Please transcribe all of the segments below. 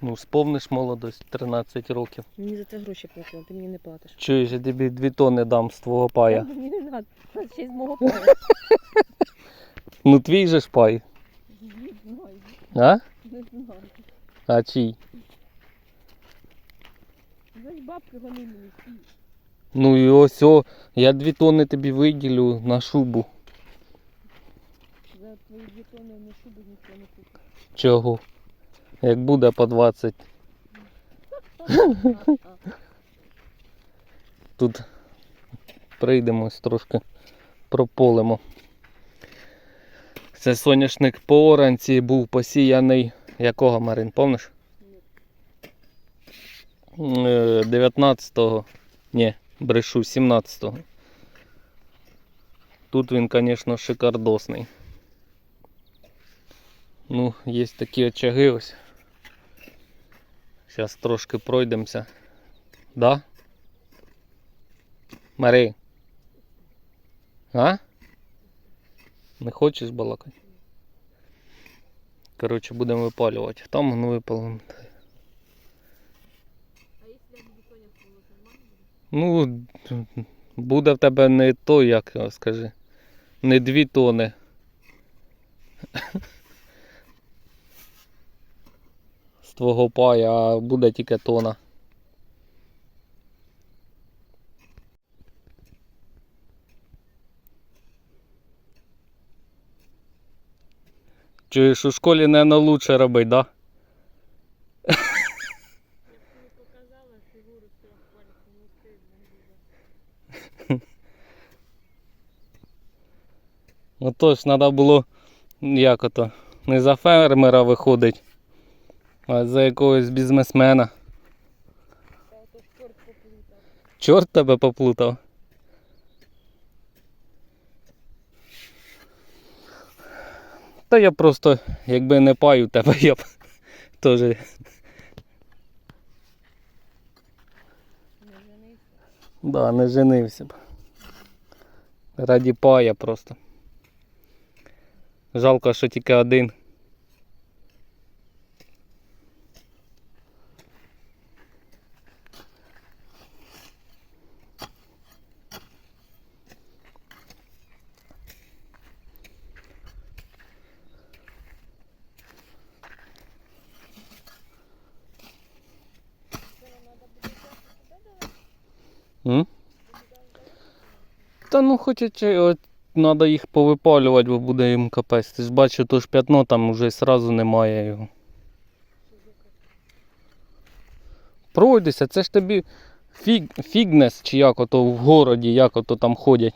Ну, сповниш молодость 13 років. Мені за це гроші платили, ти мені не платиш. Чуєш, я тобі дві тони дам з твого пая. Мені не треба, ще й з мого паю. Ну твій же ж пай. Не знаю, А? не знаю. А чий? Знаєш, бабки вони мені. Ну і ось о, я дві тони тобі виділю на шубу. За твої дві тони на шубу ніхто не купить. Чого? Як буде по 20. Тут прийдемось трошки прополимо. Це соняшник по оранці був посіяний. Якого Марин, помниш? Е, 19-го. Ні, брешу, 17-го. Тут він, звісно, шикардосний. Ну, є такі очаги ось. Зараз трошки пройдемося. Да? Марій. А? Не хочеш балакати? Коротше, будемо випалювати. Там ну випалимо. Ну, буде в тебе не то, як скажи. Не дві тони. З твого пая, а буде тільки тона. Чуєш, у школі не на лучше робить, да? Я б показала фігуру трьох пальців, ну стидно буде. Отож, треба було, як ото, не за фермера виходить, а за якогось бізнесмена. Та чорт поплутав. Чорт тебе поплутав. Та я просто, якби не паю тебе, я б теж. Не женився. Да, не женився б. Раді пая просто. Жалко, що тільки один. Та ну хоча от треба їх повипалювати, бо буде їм капець. Ти ж бачиш, то ж п'ятно там вже сразу немає його. Пройдися, це ж тобі фіг, фігнес чи як ото в городі, як ото там ходять.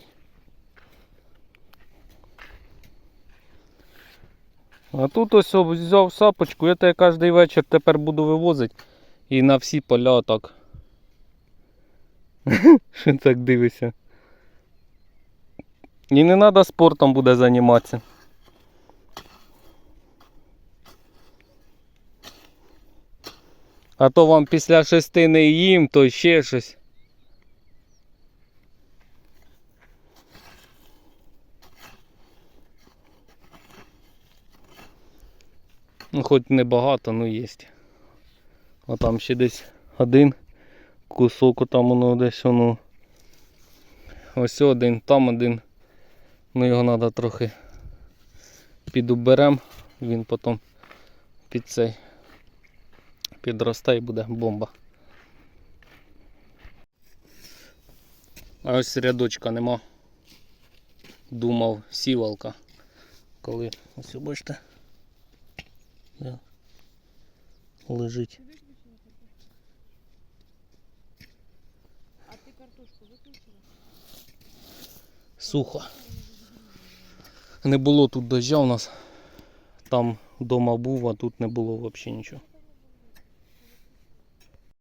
А тут ось взяв сапочку, я тебе кожен вечір тепер буду вивозити і на всі поля так. Що так дивишся? І не треба спортом буде займатися. А то вам після шести не їм, то ще щось. Ну, хоч не багато, ну є. А там ще десь один кусок, там воно десь воно. Ось один, там один. Ну його треба трохи підуберем, він потім під цей підросте і буде бомба. А ось рядочка нема. Думав сівалка. Коли ось бачите. Да. Лежить. А ти картошку виключила? Сухо. Не було тут дождя у нас. Там вдома був, а тут не було взагалі нічого.